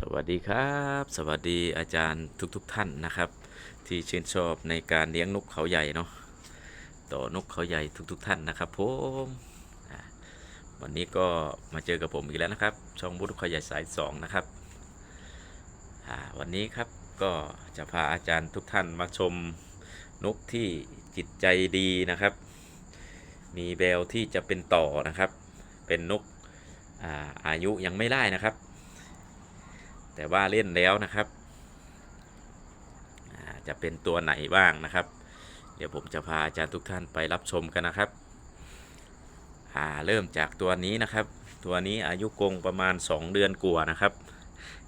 สวัสดีครับ สวัสดีอาจารย์ทุกๆทท่านนะครับ ที่ชื่นชอบในการเลี้ยงนกเขาใหญ่เนาะต่อนกเขาใหญ่ทุกๆทท่านนะครับผมวันนี้ก็มาเจอกับผมอีกแล้วนะครับ ช่องบุตรเขาใหญ่สายสองนะครับวันนี้ครับก็จะพาอาจารย์ทุกท่านมาชมนกที่จิตใจดีนะครับ มีแววที่จะเป็นต่อนะครับ เป็นนกอาอายุยังไม่ได้นะครับ แต่ว่าเล่นแล้วนะครับจะเป็นตัวไหนบ้างนะครับ เดี๋ยวผมจะพาอาจารย์ทุกท่านไปรับชมกันนะครับเริ่มจากตัวนี้นะครับ ตัวนี้อายุกรงประมาณ 2 เดือนกว่านะครับ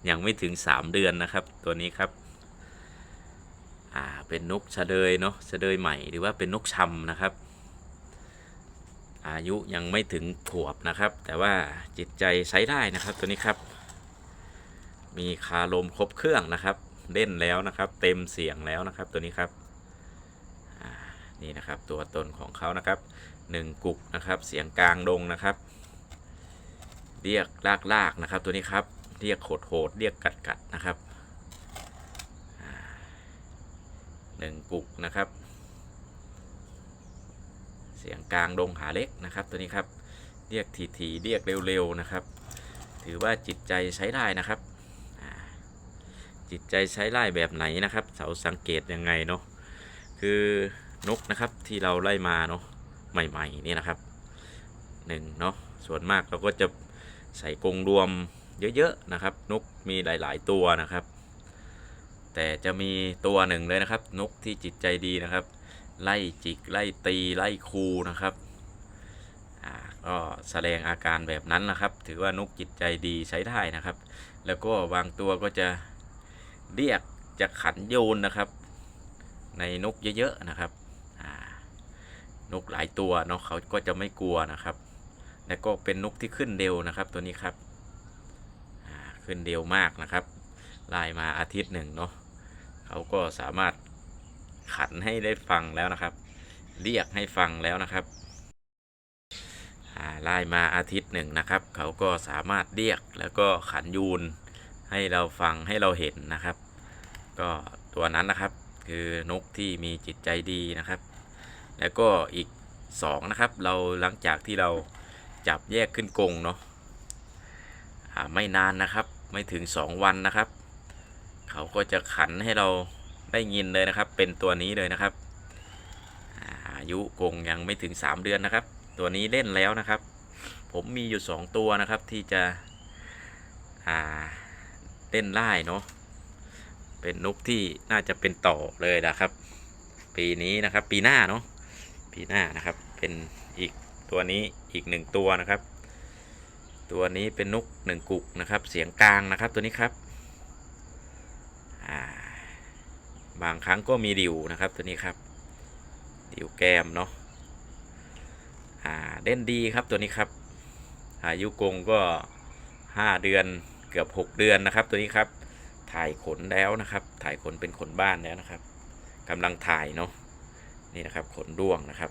ยังไม่ถึง 3 เดือนนะครับ ตัวนี้ครับเป็นนกเฉลยเนาะเฉลยใหม่หรือว่าเป็นนกชำนะครับ อายุยังไม่ถึงขวบนะครับ แต่ว่าจิตใจใช้ได้นะครับตัวนี้ครับ มีคาลมครบเครื่องนะครับ เล่นแล้วนะครับ เต็มเสียงแล้วนะครับ ตัวนี้ครับนี่นะครับตัวตนของเขานะครับหนึ่งกุกนะครับเสียงกลางดงนะครับ เรียกลากลากนะครับตัวนี้ครับเรียกโหดโหดเรียกกัดกัดนะครับหนึ่งกุกนะครับ เสียงกลางดงหาเล็กนะครับ ตัวนี้ครับเรียกทีทีเรียกเร็วๆนะครับ ถือว่าจิตใจใช้ได้นะครับ จิตใจใช้ไล่แบบไหนนะครับ เสาสังเกตยังไงเนาะคือนกนะครับที่เราไล่มาเนาะใหม่ๆนี่นะครับหนึ่งเนาะส่วนมากเราก็จะใส่กรงรวมเยอะๆนะครับ นกมีหลาย ๆ ตัวนะครับ แต่จะมีตัวหนึ่งเลยนะครับ นกที่จิตใจดีนะครับ ไล่จิกไล่ตีไล่คูนะครับก็แสดงอาการแบบนั้นนะครับ ถือว่านกจิตใจดีใช้ได้นะครับ แล้วก็บางตัวก็จะ เรียกจะขันโยนนะครับ ในนกเยอะๆนะครับนกหลายตัวเนาะเขาก็จะไม่กลัวนะครับ แล้วก็เป็นนกที่ขึ้นเร็วนะครับ ตัวนี้ครับขึ้นเร็วมากนะครับไล่มาอาทิตย์หนึ่งเนาะเขาก็สามารถขันให้ได้ฟังแล้วนะครับ เรียกให้ฟังแล้วนะครับอ่าไล่มาอาทิตย์หนึ่งนะครับ เขาก็สามารถเรียกแล้วก็ขันยูน ให้เราฟังให้เราเห็นนะครับ ก็ตัวนั้นนะครับ คือนกที่มีจิตใจดีนะครับ แล้วก็อีกสองนะครับ เราหลังจากที่เราจับแยกขึ้นกรงเนาะไม่นานนะครับ ไม่ถึง 2 วันนะครับ เขาก็จะขันให้เราได้ยินเลยนะครับ เป็นตัวนี้เลยนะครับอายุกงยังไม่ถึง 3 เดือนนะครับ ตัวนี้เล่นแล้วนะครับ ผมมีอยู่ 2 ตัวนะครับที่จะอ่า เต้นไล่เนาะเป็นนกที่น่าจะเป็นต่อเลยนะครับ ปีนี้นะครับ ปีหน้าเนาะปีหน้านะครับ เป็นอีกตัวนี้อีกหนึ่งตัวนะครับ ตัวนี้เป็นนกหนึ่งกุกนะครับ เสียงกลางนะครับตัวนี้ครับาบางครั้งก็มีดิวนะครับตัวนี้ครับ ดิวแก้มเนาะอ่าเล่นดีครับตัวนี้ครับ อายุกงก็5เดือน เกือบ 6 เดือนนะครับ ตัวนี้ครับถ่ายขนแล้วนะครับ ถ่ายขนเป็นขนบ้านแล้วนะครับกำลังถ่ายเนาะนี่นะครับขนด้วงนะครับ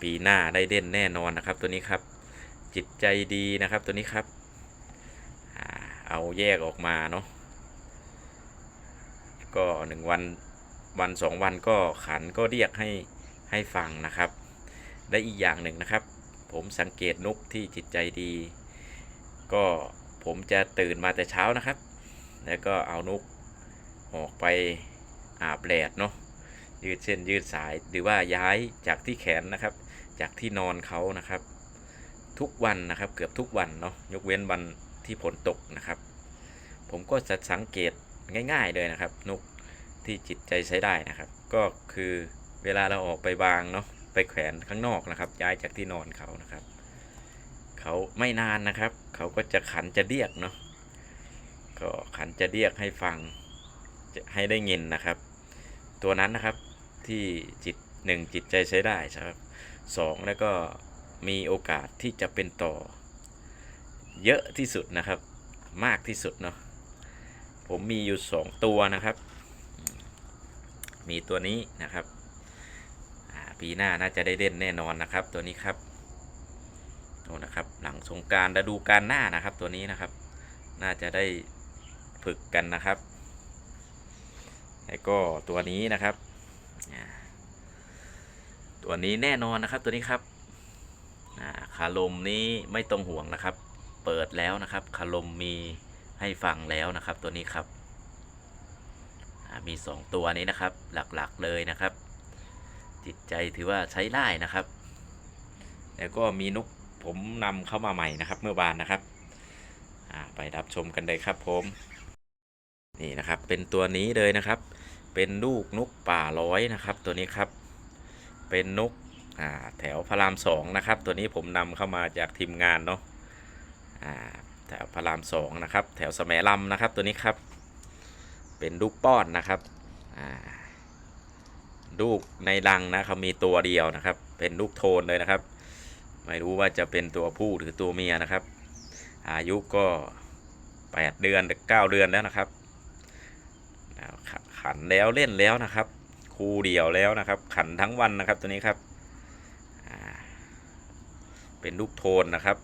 ปีหน้าได้เล่นแน่นอนนะครับ ตัวนี้ครับ จิตใจดีนะครับตัวนี้ครับเอาแยกออกมาเนาะก็หนึ่งวันวันสองวันก็ขันก็เรียกให้ให้ฟังนะครับ ได้อีกอย่างหนึ่งนะครับ ผมสังเกตนกที่จิตใจดี ก็ ผมจะตื่นมาแต่เช้านะครับ แล้วก็เอานุกออกไปอาบแดดเนาะยืดเส้นยืดสายหรือว่าย้ายจากที่แขนนะครับ จากที่นอนเขานะครับ ทุกวันนะครับเกือบทุกวันเนาะยกเว้นวันที่ฝนตกนะครับ ผมก็จะสังเกตง่าย ๆเลยนะครับนกที่จิตใจใช้ได้นะครับ ก็คือเวลาเราออกไปวางเนาะไปแขวนข้างนอกนะครับ ย้ายจากที่นอนเขานะครับ เขาไม่นานนะครับ เขาก็จะขันจะเรียกเนาะก็ขันจะเรียกให้ฟังจะให้ได้ยินนะครับ ตัวนั้นนะครับที่จิตหนึ่งจิตใจใช้ได้ครับสองแล้วก็มีโอกาสที่จะเป็นต่อ เยอะที่สุดนะครับ มากที่สุดเนาะผมมีอยู่สองตัวนะครับ มีตัวนี้นะครับปีหน้าน่าจะได้เล่นแน่นอนนะครับตัวนี้ครับ โน่นะครับ หลังสงการฤดูกาลหน้านะครับ ตัวนี้นะครับ น่าจะได้ฝึกกันนะครับ แล้วก็ตัวนี้นะครับ ตัวนี้แน่นอนนะครับตัวนี้ครับอ่าคาลมนี้ไม่ต้องห่วงนะครับ เปิดแล้วนะครับคาลมมีให้ฟังแล้วนะครับ ตัวนี้ครับ มีสองตัวนี้นะครับ หลักๆเลยนะครับ จิตใจถือว่าใช้ได้นะครับ แล้วก็มีนุก ผมนำเข้ามาใหม่นะครับ เมื่อวานนะครับไปรับชมกันเลยครับผมนี่นะครับเป็นตัวนี้เลยนะครับ เป็นลูกนกป่าร้อยนะครับ ตัวนี้ครับ เป็นนกแถวพระรามสองนะครับ ตัวนี้ผมนำเข้ามาจากทีมงานเนาะแถวพระรามสองนะครับ แถวสมัยลำนะครับ ตัวนี้ครับ เป็นลูกป้อนนะครับลูกในรังนะเขามีตัวเดียวนะครับ เป็นลูกโทนเลยนะครับ ไม่รู้ว่าจะเป็นตัวผู้หรือตัวเมียนะครับ อายุก็ 8 เดือนหรือ9เดือนแล้วนะครับ ขันแล้วเล่นแล้วนะครับ คู่เดียวแล้วนะครับ ขันทั้งวันนะครับตัวนี้ครับ เป็นลูกโทนนะครับ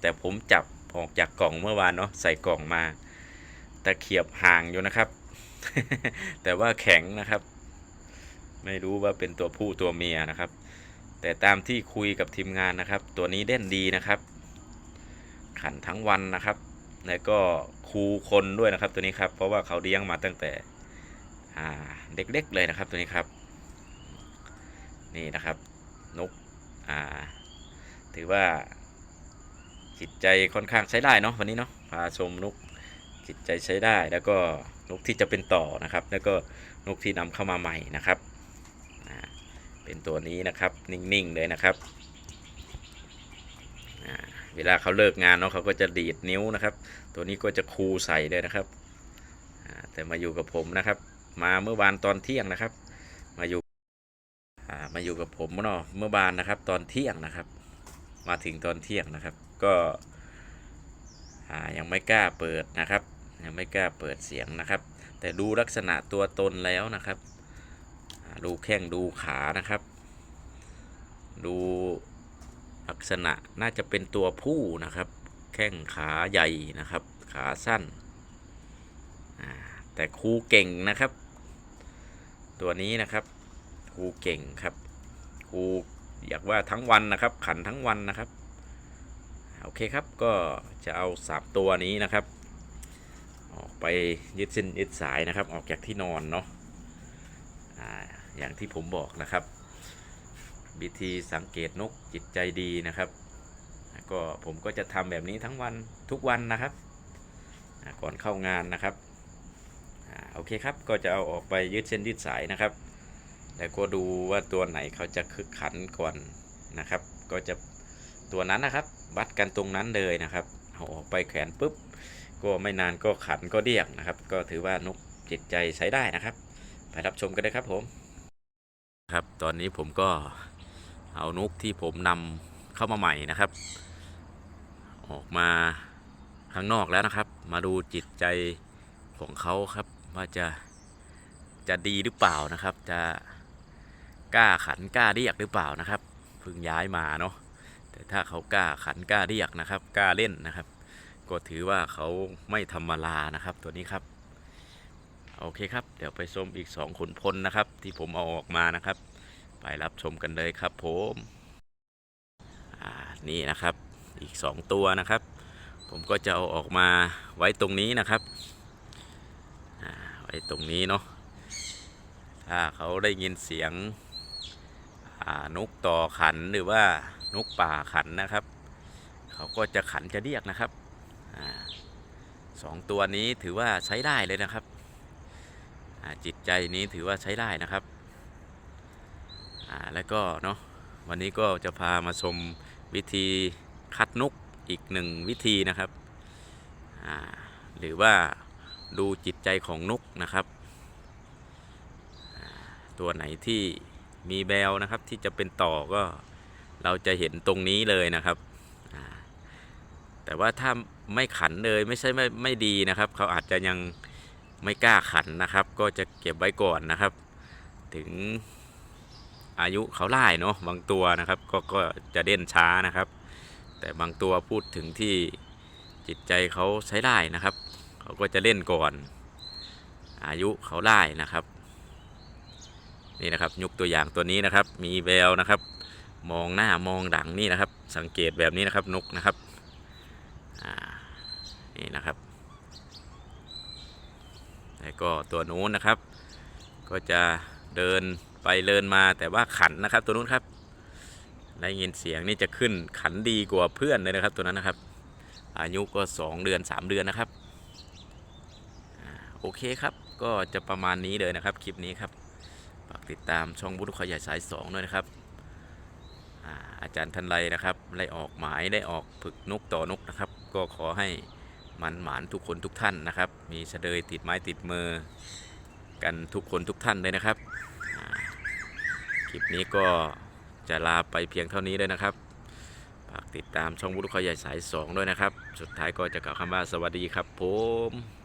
แต่ผมจับออกจากกล่องเมื่อวานเนาะใส่กล่องมาตะเขียบห่างอยู่นะครับ แต่ว่าแข็งนะครับ ไม่รู้ว่าเป็นตัวผู้ตัวเมียนะครับ แต่ตามที่คุยกับทีมงานนะครับ ตัวนี้เด่นดีนะครับ ขันทั้งวันนะครับ แล้วก็คูคนด้วยนะครับตัวนี้ครับ เพราะว่าเขาเลี้ยงมาตั้งแต่เด็กๆเลยนะครับตัวนี้ครับ นี่นะครับนกถือว่าจิตใจค่อนข้างใช้ได้เนาะวันนี้เนาะพาชมนกจิตใจใช้ได้แล้วก็นกที่จะเป็นต่อนะครับ แล้วก็นกที่นำเข้ามาใหม่นะครับ เป็นตัวนี้นะครับ นิ่ง ๆ เลยนะครับ เวลาเขาเลิกงานเนาะเขาก็จะดีดนิ้วนะครับ ตัวนี้ก็จะคูใส่เลยนะครับ แต่มาอยู่กับผมนะครับ มาเมื่อวานตอนเที่ยงนะครับ มาอยู่มาอยู่กับผมเนาะเมื่อวานนะครับ ตอนเที่ยงนะครับ มาถึงตอนเที่ยงนะครับ ก็ยังไม่กล้าเปิดนะครับ ยังไม่กล้าเปิดเสียงนะครับ แต่ดูลักษณะตัวตนแล้วนะครับ ดูแข้งดูขานะครับ ดูลักษณะน่าจะเป็นตัวผู้นะครับ แข้งขาใหญ่นะครับ ขาสั้น แต่ครูเก่งนะครับ ตัวนี้นะครับครูเก่งครับครูอยากว่าทั้งวันนะครับ ขันทั้งวันนะครับโอเคครับก็จะเอาสามตัวนี้นะครับ ออกไปยึดเส้นยึดสายนะครับ ออกจากที่นอนเนาะ อย่างที่ผมบอกนะครับวิธีสังเกตนกจิตใจดีนะครับ ก็ผมก็จะทำแบบนี้ทั้งวันทุกวันนะครับ ก่อนเข้างานนะครับโอเคครับก็จะเอาออกไปยืดเส้นยืดสายนะครับ แล้วก็ดูว่าตัวไหนเขาจะคึกขันก่อนนะครับ ก็จะตัวนั้นนะครับวัดกันตรงนั้นเลยนะครับเอาออกไปแขวนปุ๊บ ก็ไม่นานก็ขันก็เดียกนะครับ ก็ถือว่านกจิตใจใช้ได้นะครับ ไปรับชมกันได้ครับผม ครับตอนนี้ผมก็เอานกที่ผมนำเข้ามาใหม่นะครับ ออกมาข้างนอกแล้วนะครับ มาดูจิตใจของเขาครับ ว่าจะจะดีหรือเปล่านะครับ จะกล้าขันกล้าเรียกหรือเปล่านะครับเพิ่งย้ายมาเนาะแต่ถ้าเขากล้าขันกล้าเรียกนะครับ กล้าเล่นนะครับ ก็ถือว่าเขาไม่ธรรมดานะครับตัวนี้ครับ โอเคครับ เดี๋ยวไปชมอีกสองขุนพลนะครับ ที่ผมเอาออกมานะครับ ไปรับชมกันเลยครับผมอ่านี่นะครับอีกสองตัวนะครับ ผมก็จะเอาออกมาไว้ตรงนี้นะครับอ่าไว้ตรงนี้เนาะถ้าเขาได้ยินเสียงอ่านกต่อขันหรือว่านกป่าขันนะครับ เขาก็จะขันจะเรียกนะครับอาสองตัวนี้ถือว่าใช้ได้เลยนะครับ จิตใจนี้ถือว่าใช้ได้นะครับแล้วก็เนาะวันนี้ก็จะพามาชมวิธีคัดนกอีกหนึ่งวิธีนะครับ หรือว่าดูจิตใจของนกนะครับ ตัวไหนที่มีแววนะครับที่จะเป็นต่อก็เราจะเห็นตรงนี้เลยนะครับ แต่ว่าถ้าไม่ขันเลยไม่ใช่ไม่ไม่ดีนะครับ เขาอาจจะยัง ไม่กล้าขันนะครับ ก็จะเก็บไว้ก่อนนะครับ ถึงอายุเขาไล่เนาะบางตัวนะครับก็ก็จะเด่นช้านะครับ แต่บางตัวพูดถึงที่จิตใจเขาใช้ได้นะครับ เขาก็จะเล่นก่อน อายุเขาไล่นะครับ นี่นะครับยกตัวอย่างตัวนี้นะครับ มีแววนะครับ มองหน้ามองดังนี่นะครับ สังเกตแบบนี้นะครับนกนะครับนี่นะครับ แล้วก็ตัวนู้นนะครับ ก็จะเดินไปเดินมาแต่ว่าขันนะครับ ตัวนู้นครับได้ยินเสียงนี่จะขึ้นขันดีกว่าเพื่อนเลยนะครับ ตัวนั้นนะครับ อายุก็ 2 เดือน 3 เดือนนะครับโอเคครับก็จะประมาณนี้เลยนะครับคลิปนี้ครับฝากติดตามช่องบุญขยายสาย 2 ด้วยนะครับอาอาจารย์ทันไรนะครับได้ออกหมายได้ออกฝึกนกต่อนกนะครับ ก็ขอให้ มันหมานทุกคนทุกท่านนะครับ มีเฉดยติดไม้ติดมือ กันทุกคนทุกท่านเลยนะครับคลิปนี้ก็จะลาไปเพียงเท่านี้เลยนะครับฝากติดตามช่องวุฒิคอยายสาย 2 ด้วยนะครับ สุดท้ายก็จะกล่าวคำว่าสวัสดีครับผม